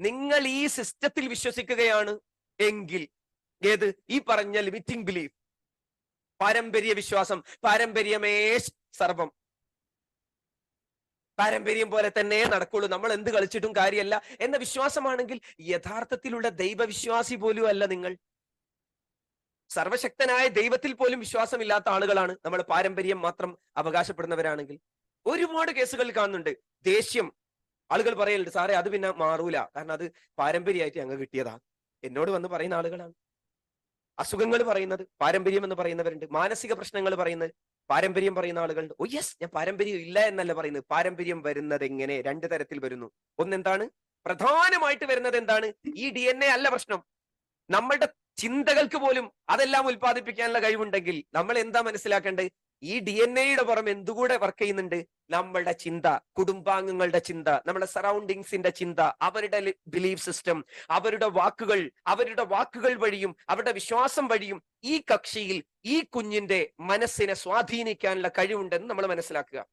നിങ്ങൾ ഈ സിസ്റ്റത്തിൽ വിശ്വസിക്കുകയാണ് എങ്കിൽ ഏത്? ഈ പറഞ്ഞ ലിമിറ്റിംഗ് ബിലീഫ് പാരമ്പര്യ വിശ്വാസം പാരമ്പര്യമേ സർവം. പാരമ്പര്യം പോലെ തന്നെ നടക്കുള്ളൂ. നമ്മൾ എന്ത് കളിച്ചിട്ടും കാര്യമല്ല എന്ന വിശ്വാസമാണെങ്കിൽ യഥാർത്ഥത്തിലുള്ള ദൈവവിശ്വാസി പോലും അല്ല നിങ്ങൾ. സർവശക്തനായ ദൈവത്തിൽ പോലും വിശ്വാസമില്ലാത്ത ആളുകളാണ് നമ്മൾ പാരമ്പര്യം മാത്രം അവകാശപ്പെടുന്നവരാണെങ്കിൽ. ഒരുപാട് കേസുകൾ കാണുന്നുണ്ട്. ദേഷ്യം ആളുകൾ പറയലുണ്ട് സാറേ അത് പിന്നെ മാറൂല. കാരണം അത് പാരമ്പര്യമായിട്ട് ഞങ്ങൾ കിട്ടിയതാ. എന്നോട് വന്ന് പറയുന്ന ആളുകളാണ്. അസുഖങ്ങൾ പറയുന്നത് പാരമ്പര്യം എന്ന് പറയുന്നവരുണ്ട്. മാനസിക പ്രശ്നങ്ങൾ പറയുന്നത് പാരമ്പര്യം പറയുന്ന ആളുകളുണ്ട്. ഓ യെസ് ഞാൻ പാരമ്പര്യം ഇല്ല എന്നല്ല പറയുന്നത്. പാരമ്പര്യം വരുന്നത് എങ്ങനെ? രണ്ട് തരത്തിൽ വരുന്നു. ഒന്നെന്താണ്? പ്രധാനമായിട്ട് വരുന്നത് എന്താണ്? ഈ ഡി എൻ എ അല്ല പ്രശ്നം. നമ്മളുടെ ചിന്തകൾക്ക് പോലും അതെല്ലാം ഉൽപ്പാദിപ്പിക്കാനുള്ള കഴിവുണ്ടെങ്കിൽ നമ്മൾ എന്താ മനസ്സിലാക്കേണ്ടത്? ഈ ഡി എൻ എയുടെ പുറം എന്തുകൂടെ വർക്ക് ചെയ്യുന്നുണ്ട്? നമ്മളുടെ ചിന്ത കുടുംബാംഗങ്ങളുടെ ചിന്ത നമ്മുടെ സറൗണ്ടിങ്സിന്റെ ചിന്ത അവരുടെ ബിലീഫ് സിസ്റ്റം അവരുടെ വാക്കുകൾ അവരുടെ വാക്കുകൾ വഴിയും അവരുടെ വിശ്വാസം വഴിയും ഈ കക്ഷിയിൽ ഈ കുഞ്ഞിന്റെ മനസ്സിനെ സ്വാധീനിക്കാനുള്ള കഴിവുണ്ടെന്ന് നമ്മൾ മനസ്സിലാക്കുക.